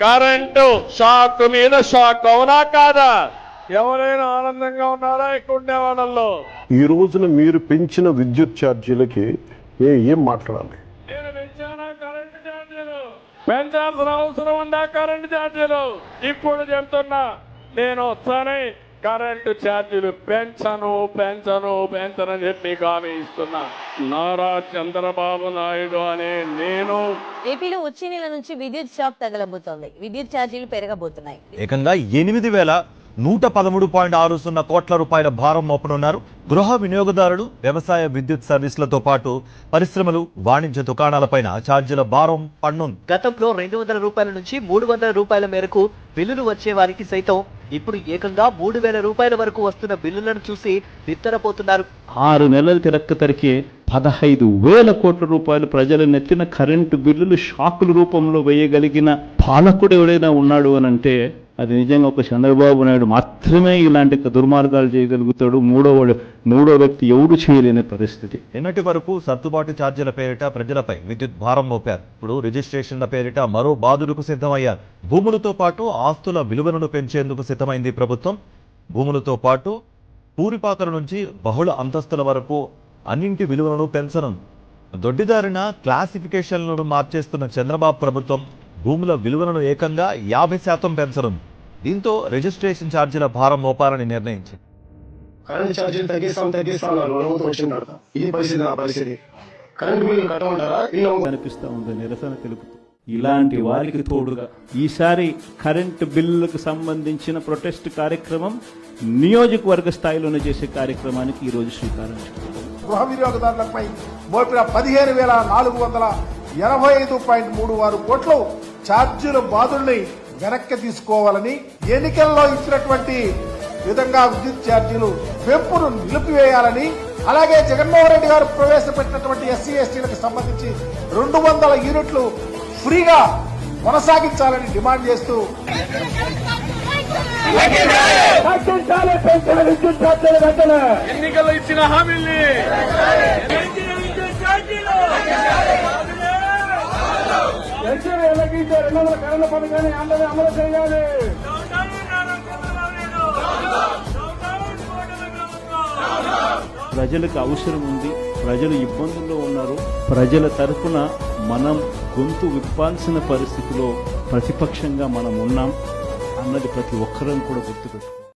Current shock మీద shock అవునా కాదా? ఎవరైనా ఆనందంగా ఉన్నారా ఇక్కడ ఉండే వాళ్ళల్లో? ఈ రోజున మీరు పెంచిన విద్యుత్ ఛార్జీలకి ఏ ఏం మాట్లాడాలి? నేను పెంచానా కరెంటు ఛార్జీలు? పెంచాల్సిన అవసరం ఉందా కరెంటు ఛార్జీలు? ఇప్పుడు చెప్తున్నా నేను వస్తానే కరెంటు ఛార్జీలు పెంచను పెంచను పెంచనని చెప్పి హామీ ఇస్తున్నా. నారా చంద్రబాబు నాయుడు అనే నేను ఏపీలో వచ్చే నెల నుంచి విద్యుత్ షాక్ తగలబోతోంది. విద్యుత్ ఛార్జీలు పెరగబోతున్నాయి. ఏకంగా ఎనిమిది వేల నూట పదమూడు పాయింట్ ఆరు సున్నా కోట్ల రూపాయల భారం మోపనున్నారు. గృహ వినియోగదారులు వ్యవసాయ విద్యుత్ సర్వీసులతో పాటు పరిశ్రమలు వాణిజ్య దుకాణాలపైన ఛార్జీల భారం పన్నుంది. గతంలో రెండు వందల రూపాయల నుంచి మూడు వందల రూపాయల మేరకు బిల్లులు వచ్చే వారికి సైతం ఇప్పుడు ఏకంగా మూడు వేల రూపాయల వరకు వస్తున్న బిల్లులను చూసి బిత్తరపోతున్నారు ఆరు నెలలు తిరక్క తరికే పదహైదు వేల కోట్ల రూపాయలు ప్రజలు నెత్తిన కరెంటు బిల్లులు షాకుల రూపంలో వేయగలిగిన పాలకుడు ఎవడైనా ఉన్నాడు అని అంటే అది నిజంగా ఒక చంద్రబాబు నాయుడు మాత్రమే ఇలాంటి దుర్మార్గాలు చేయగలుగుతాడు. మూడో వాడు మూడో వ్యక్తి ఎవరు చేయలేని పరిస్థితి. నిన్నటి వరకు సర్దుబాటు ఛార్జీల పేరిట ప్రజలపై విద్యుత్ భారం మోపారు. ఇప్పుడు రిజిస్ట్రేషన్ల పేరిట మరో బాధులకు సిద్ధమయ్యారు. భూములతో పాటు ఆస్తుల విలువలను పెంచేందుకు సిద్ధమైంది ప్రభుత్వం. భూములతో పాటు పూరిపాకల నుంచి బహుళ అంతస్తుల వరకు అన్నింటి విలువలను పెంచడం దొడ్డిదారిన క్లాసిఫికేషన్లను మార్చేస్తున్న చంద్రబాబు ప్రభుత్వం భూముల విలువలను ఏకంగా యాభై శాతం పెంచనుంది. దీంతో రిజిస్ట్రేషన్ ఛార్జీల భారం మోపాలని నిర్ణయించింది. కరెంట్ ఛార్జీలు తగ్గిస్తాం తగ్గిస్తాం వచ్చినాడు ఇది పరిస్థితి నా పరిస్థితి. కరెంట్ బిల్లు కట్టమంటారా? కనిపిస్తా ఉంది నిరసన తెలుపుతూ. ఇలాంటి వారికి తోడుగా. ఈసారి కరెంటు బిల్లులకు సంబంధించిన ప్రొటెస్ట్ కార్యక్రమం నియోజకవర్గ స్థాయిలోనే చేసే కార్యక్రమానికి ఈరోజు శ్రీకారం చుట్టారు గృహ వినియోగదారులపై మోపిన పదిహేను వేల నాలుగు వందల ఎనభై ఐదు పాయింట్ మూడు ఆరు కోట్లు ఛార్జీల బాధుల్ని వెనక్కి తీసుకోవాలని ఎన్నికల్లో ఇచ్చినటువంటి విధంగా విద్యుత్ ఛార్జీలు పెంపును నిలిపివేయాలని అలాగే జగన్మోహన్ రెడ్డి గారు ప్రవేశపెట్టినటువంటి ఎస్సీ ఎస్టీలకు సంబంధించి రెండు వందల యూనిట్లు ఫ్రీగా కొనసాగించాలని డిమాండ్ చేస్తూ ఎన్నికల్లో ఇచ్చిన హామీల్ని అమలు చేయాలి. ప్రజలకు అవసరం ఉంది ప్రజలు ఇబ్బందుల్లో ఉన్నారు. ప్రజల తరఫున మనం గొంతు విప్పాల్సిన పరిస్థితిలో ప్రతిపక్షంగా మనం ఉన్నాం అన్నది ప్రతి ఒక్కరం కూడా గుర్తుపెట్టుకోవాలి.